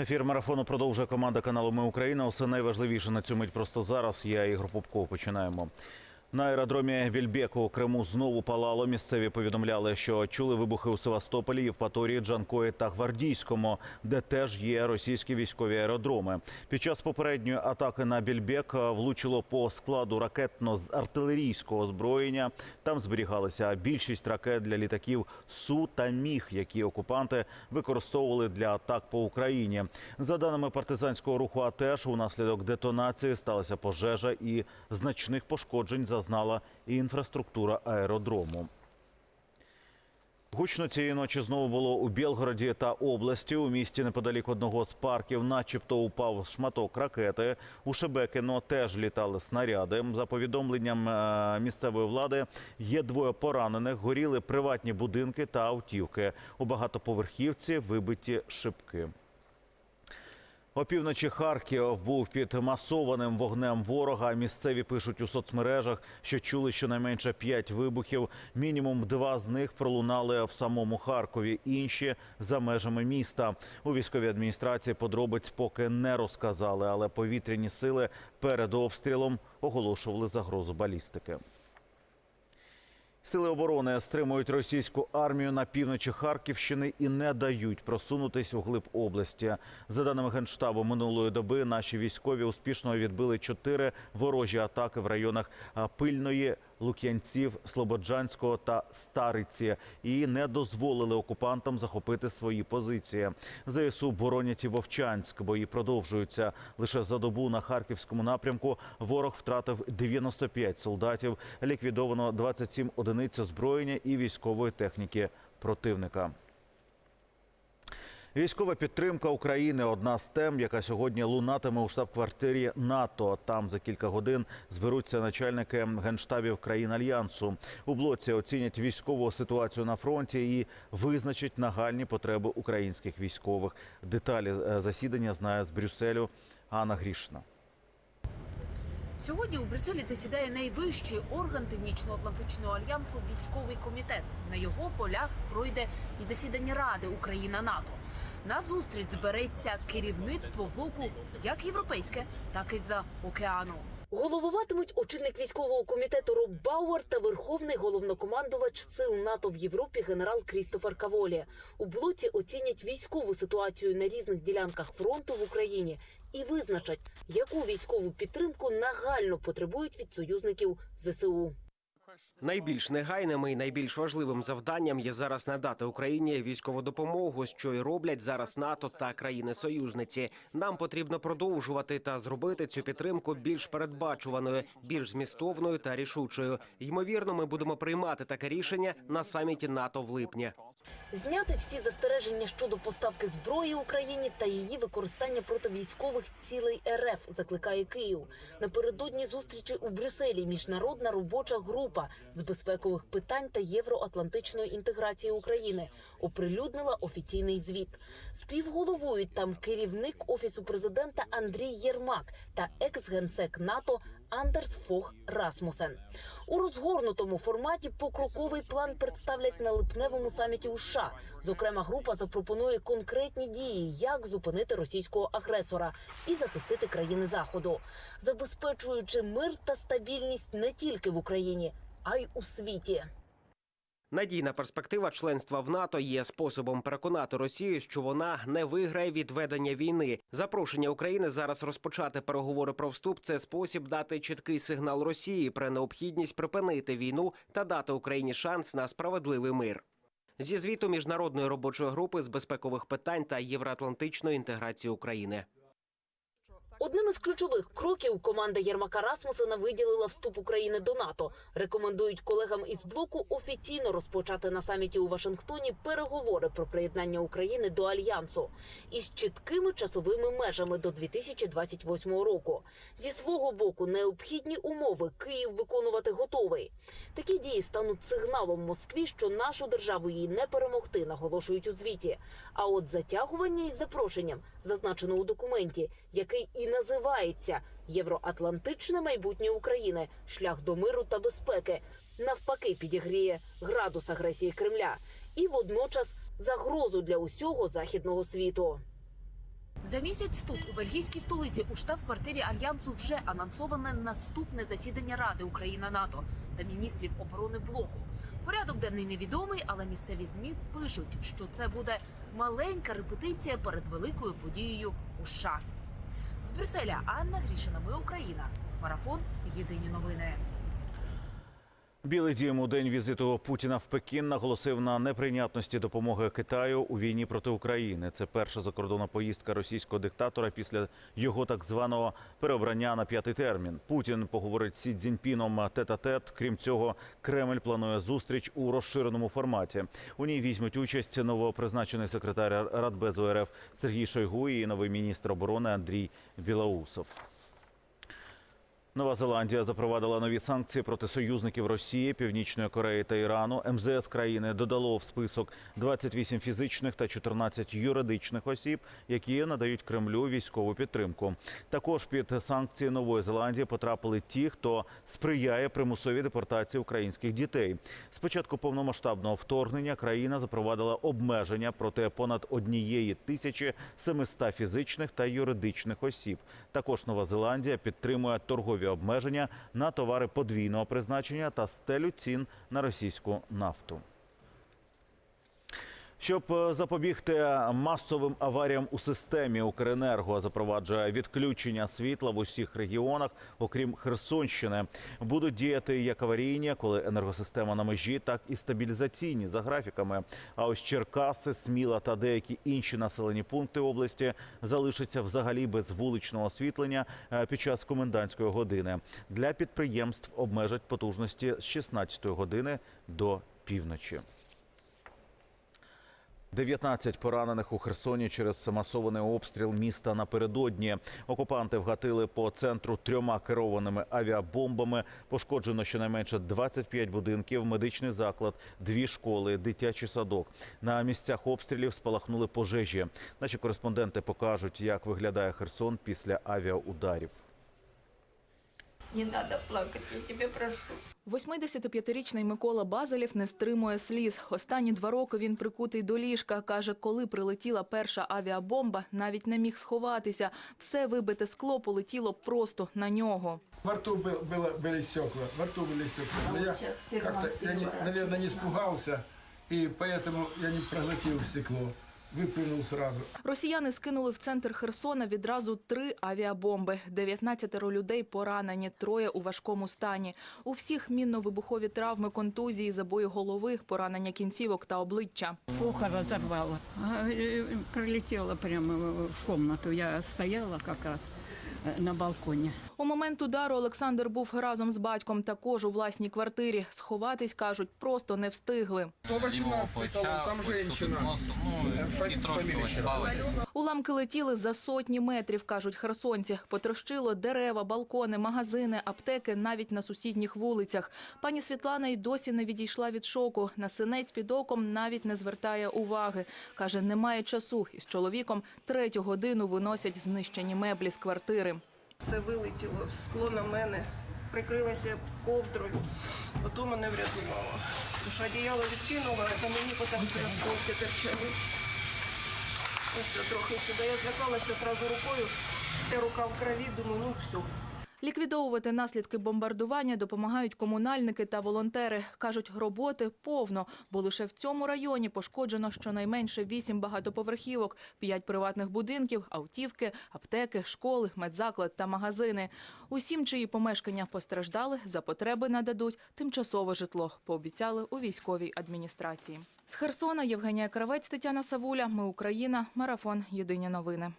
Ефір марафону продовжує команда каналу Ми Україна. Усе найважливіше на цю мить просто зараз. Я Ігор Попко. Починаємо. На аеродромі Вільбеку у Криму знову палало. Місцеві повідомляли, що чули вибухи у Севастополі, Євпаторії, Джанкої та Гвардійському, де теж є російські військові аеродроми. Під час попередньої атаки на Більбек е, влучило по складу ракетно з артилерійського озброєння. Там зберігалися більшість ракет для літаків Су та Міг, які окупанти використовували для атак по Україні. За даними партизанського руху, АТЕШ унаслідок детонації сталася пожежа і значних пошкоджень зазнала і інфраструктура аеродрому. Гучно цієї ночі знову було у Білгороді та області. У місті неподалік одного з парків, начебто, упав шматок ракети. У Шебекино теж літали снаряди. За повідомленням е, місцевої влади, є двоє поранених. Горіли приватні будинки та автівки. У багатоповерхівці вибиті шибки. Опівночі Харків був під масованим вогнем ворога. Місцеві пишуть у соцмережах, що чули щонайменше п'ять вибухів. Мінімум два з них пролунали в самому Харкові, інші за межами міста. У військовій адміністрації подробиць поки не розказали, але повітряні сили перед обстрілом оголошували загрозу балістики. Сили оборони стримують російську армію на півночі Харківщини і не дають просунутись у глиб області. За даними генштабу минулої доби, наші військові успішно відбили чотири ворожі атаки в районах Пильної, Лук'янців, Слободжанського та Стариці і не дозволили окупантам захопити свої позиції. ЗСУ боронять і Вовчанськ. Бої продовжуються. Лише за добу на харківському напрямку ворог втратив 95 солдатів, ліквідовано 27 одиниць озброєння і військової техніки противника. Військова підтримка України одна з тем, яка сьогодні лунатиме у штаб-квартирі НАТО. Там за кілька годин зберуться начальники генштабів країн альянсу. У блоці оцінять військову ситуацію на фронті і визначать нагальні потреби українських військових. Деталі е, засідання знає з Брюсселю Анна Грішна. Сьогодні у Брюсселі засідає найвищий орган Північно-Атлантичного альянсу військовий комітет. На його полях пройде і засідання Ради Україна НАТО. На зустріч збереться керівництво блоку як європейське, так і за океану. Головуватимуть очільник військового комітету Роб Бауер та верховний головнокомандувач сил НАТО в Європі генерал Крістофер Каволі. У блоці оцінять військову ситуацію на різних ділянках фронту в Україні і визначать, яку військову підтримку нагально потребують від союзників ЗСУ. Найбільш негайним і найбільш важливим завданням є зараз надати Україні військову допомогу, що й роблять зараз НАТО та країни-союзниці. Нам потрібно продовжувати та зробити цю підтримку більш передбачуваною, більш змістовною та рішучою. Ймовірно, ми будемо приймати таке рішення на саміті НАТО в липні. Зняти всі застереження щодо поставки зброї Україні та її використання проти військових цілей РФ закликає Київ. Напередодні зустрічі у Брюсселі міжнародна робоча група з безпекових питань та євроатлантичної інтеграції України оприлюднила офіційний звіт. Співголовують там керівник офісу президента Андрій Єрмак та екс-генсек НАТО Андерс Фох Расмусен. У розгорнутому форматі покроковий план представлять на липневому саміті у США. Зокрема, група запропонує конкретні дії, як зупинити російського агресора і захистити країни заходу, забезпечуючи мир та стабільність не тільки в Україні, а й у світі. Надійна перспектива членства в НАТО є способом переконати Росію, що вона не виграє від ведення війни. Запрошення України зараз розпочати переговори про вступ це спосіб дати чіткий сигнал Росії про необхідність припинити війну та дати Україні шанс на справедливий мир. Зі звіту міжнародної робочої групи з безпекових питань та євроатлантичної інтеграції України. Одним із ключових кроків команда Єрмака Расмусена виділила вступ України до НАТО. Рекомендують колегам із блоку офіційно розпочати на саміті у Вашингтоні переговори про приєднання України до альянсу із чіткими часовими межами до 2028 року. Зі свого боку, необхідні умови Київ виконувати готовий. Такі дії стануть сигналом Москві, що нашу державу їй не перемогти, наголошують у звіті. А от затягування із запрошенням зазначено у документі, який і називається Євроатлантичне майбутнє України, шлях до миру та безпеки, навпаки, підігріє градус агресії Кремля і водночас загрозу для усього західного світу. За місяць тут, у бельгійській столиці, у штаб-квартирі альянсу вже анонсоване наступне засідання Ради Україна НАТО та міністрів оборони блоку. Порядок денний невідомий, але місцеві змі пишуть, що це буде маленька репетиція перед великою подією у США. З Брюсселя Анна Грішина. Ми Україна. Марафон. Єдині новини. Білий дім у день візиту Путіна в Пекін наголосив на неприйнятності допомоги Китаю у війні проти України. Це перша закордонна поїздка російського диктатора після його так званого переобрання на п'ятий термін. Путін поговорить з Сі Цзіньпіном тет-а-тет. Крім цього, Кремль планує зустріч у розширеному форматі. У ній візьмуть участь новопризначений секретар Радбезу РФ Сергій Шойгу і новий міністр оборони Андрій Білоусов. Нова Зеландія запровадила нові санкції проти союзників Росії, Північної Кореї та Ірану. МЗС країни додало в список 28 фізичних та 14 юридичних осіб, які надають Кремлю військову підтримку. Також під санкції Нової Зеландії потрапили ті, хто сприяє примусовій депортації українських дітей. З початку повномасштабного вторгнення країна запровадила обмеження проти понад однієї тисячі 700 фізичних та юридичних осіб. Також Нова Зеландія підтримує торгові обмеження на товари подвійного призначення та стелю цін на російську нафту. Щоб е, запобігти масовим аваріям у системі, Укренерго запроваджує відключення світла в усіх регіонах, окрім Херсонщини. Будуть діяти як аварійні, коли енергосистема на межі, так і стабілізаційні за графіками. А ось Черкаси, Сміла та деякі інші населені пункти області залишаться взагалі без вуличного освітлення е, під час комендантської години. Для підприємств обмежать потужності з 16 години до півночі. 19 поранених у Херсоні через масований обстріл міста напередодні. Окупанти вгатили по центру трьома керованими авіабомбами. Пошкоджено щонайменше 25 будинків, медичний заклад, дві школи, дитячий садок. На місцях обстрілів спалахнули пожежі. Наші кореспонденти покажуть, як виглядає Херсон після авіаударів. Не надо плакать, я тебя прошу. 85-річний Микола Базелєв не стримує сліз. Останні два роки він прикутий до ліжка. Каже, коли прилетіла перша авіабомба, навіть не міг сховатися. Все вибите скло полетіло просто на нього. Во рту был- было, были стекла, во рту были стекла. А Но вот я сейчас все как-то, я, не, ремонтировали. наверное, не испугался, и поэтому я не проглотил стекло, выплюнул сразу. Росіяни скинули в центр Херсона відразу три авіабомби. 19 людей поранені, троє у важкому стані. У всіх мінно-вибухові травми, контузії, забої голови, поранення кінцівок та обличчя. Ухо разорвало. А, э, Пролетело прямо в комнату. Я стояла как раз э, на балконе. У момент удару Олександр був разом з батьком також у власній квартирі. Сховатись, кажуть, просто не встигли. лівого плеча, там женщина. Носом, ну, і трошки. Уламки летіли за сотні метрів, кажуть херсонці. Потрощило дерева, балкони, магазини, аптеки навіть на сусідніх вулицях. Пані Світлана й досі не відійшла від шоку. На синець під оком навіть не звертає уваги. Каже, немає часу. Із чоловіком третю годину виносять знищені меблі з квартири. Все вилетіло, скло на мене, прикрилася ковдрою, ото мене врятувало. Тому що одіяло відкинуло, а мені потім все осколки терчали. Ось трохи сюди. Я злякалася одразу рукою, вся рука в крові, думаю, ну все. Ліквідовувати наслідки бомбардування допомагають комунальники та волонтери. Кажуть, роботи повно, бо лише в цьому районі пошкоджено щонайменше вісім багатоповерхівок, п'ять приватних будинків, автівки, аптеки, школи, медзаклад та магазини. Усім, чиї помешкання постраждали, за потреби нададуть тимчасове житло, пообіцяли у військовій адміністрації. З Херсона Євгенія Кравець, Тетяна Савуля. Ми Україна. Марафон. Єдині новини.